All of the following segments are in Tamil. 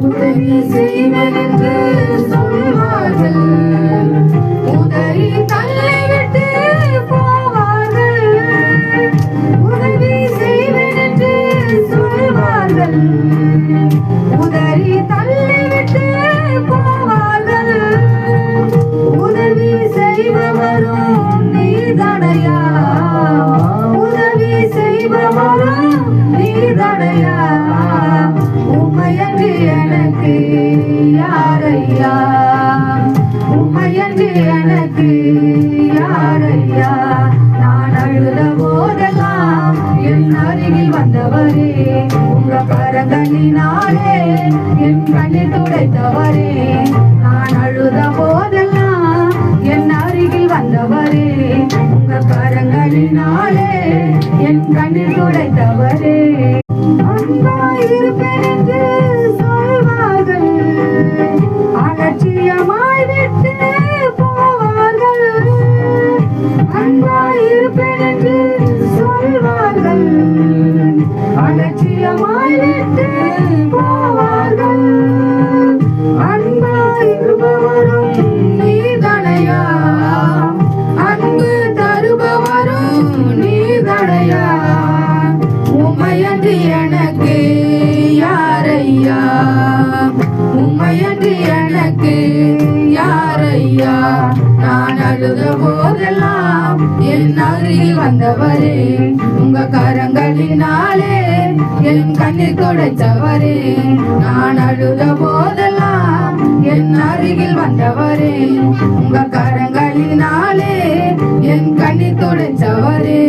உதவி செய்வதென்று சொல்வார்கள் உதவி தள்ளிவிட்டு போவார்கள். உதவி செய்வதென்று சொல்வார்கள். உதவி தள்ளிவிட்டு போவார்கள். உதவி செய்பவரும் நீதனையா? உதவி செய்பவரும் முயன்று எனக்கு யாரையா? நான் அழுத போதெல்லாம் என் அருகில் வந்தவரே உங்க கரங்களினாலே என் கண்ணில் துடைத்தவரே. நான் அழுத போதெல்லாம் என் அருகில் வந்தவரே உங்க கரங்களினாலே என் கண்ணில் துடைத்தவரே. வயது எனக்கு. யாரையா? நான் அழுத போதெல்லாம் என் அருகில் வந்தவரே. உங்க கரங்களினாலே என் கண்ணீர் துடைச்சவரே நான் அழுத போதெல்லாம் என் அருகில் வந்தவரே. உங்க கரங்களினாலே என் கண்ணீர் துடைச்சவரே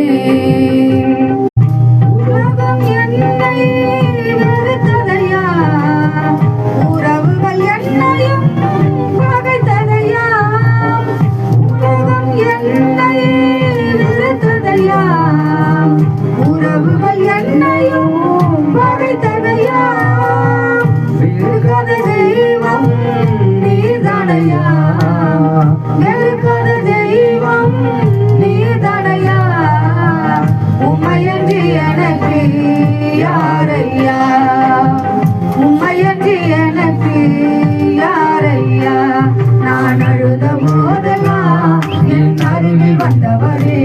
வெறுக்காத தெய்வம் நீதானையா வெறுக்காத தெய்வம் நீதானையா உம்மையன்றி எனக்கு யாரையா? உம்மையன்றி எனக்கு யாரையா? நான் அழுத போதெல்லாம் என் அருகில் வந்தவரே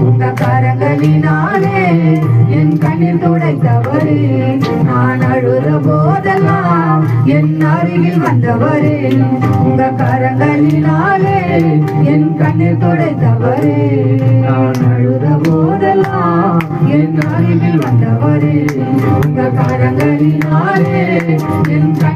உங்க கரங்களினாலே என் கண்ணில் துடைத்தவரே நான் அழுத என் அருகில் வந்தவரே உங்க கரங்களினாலே என் கண்ணில் துடைத்தவரே. நான் அழுத போதெல்லாம் என் அருகில் வந்தவரே உங்க கரங்களினாலே என் கண்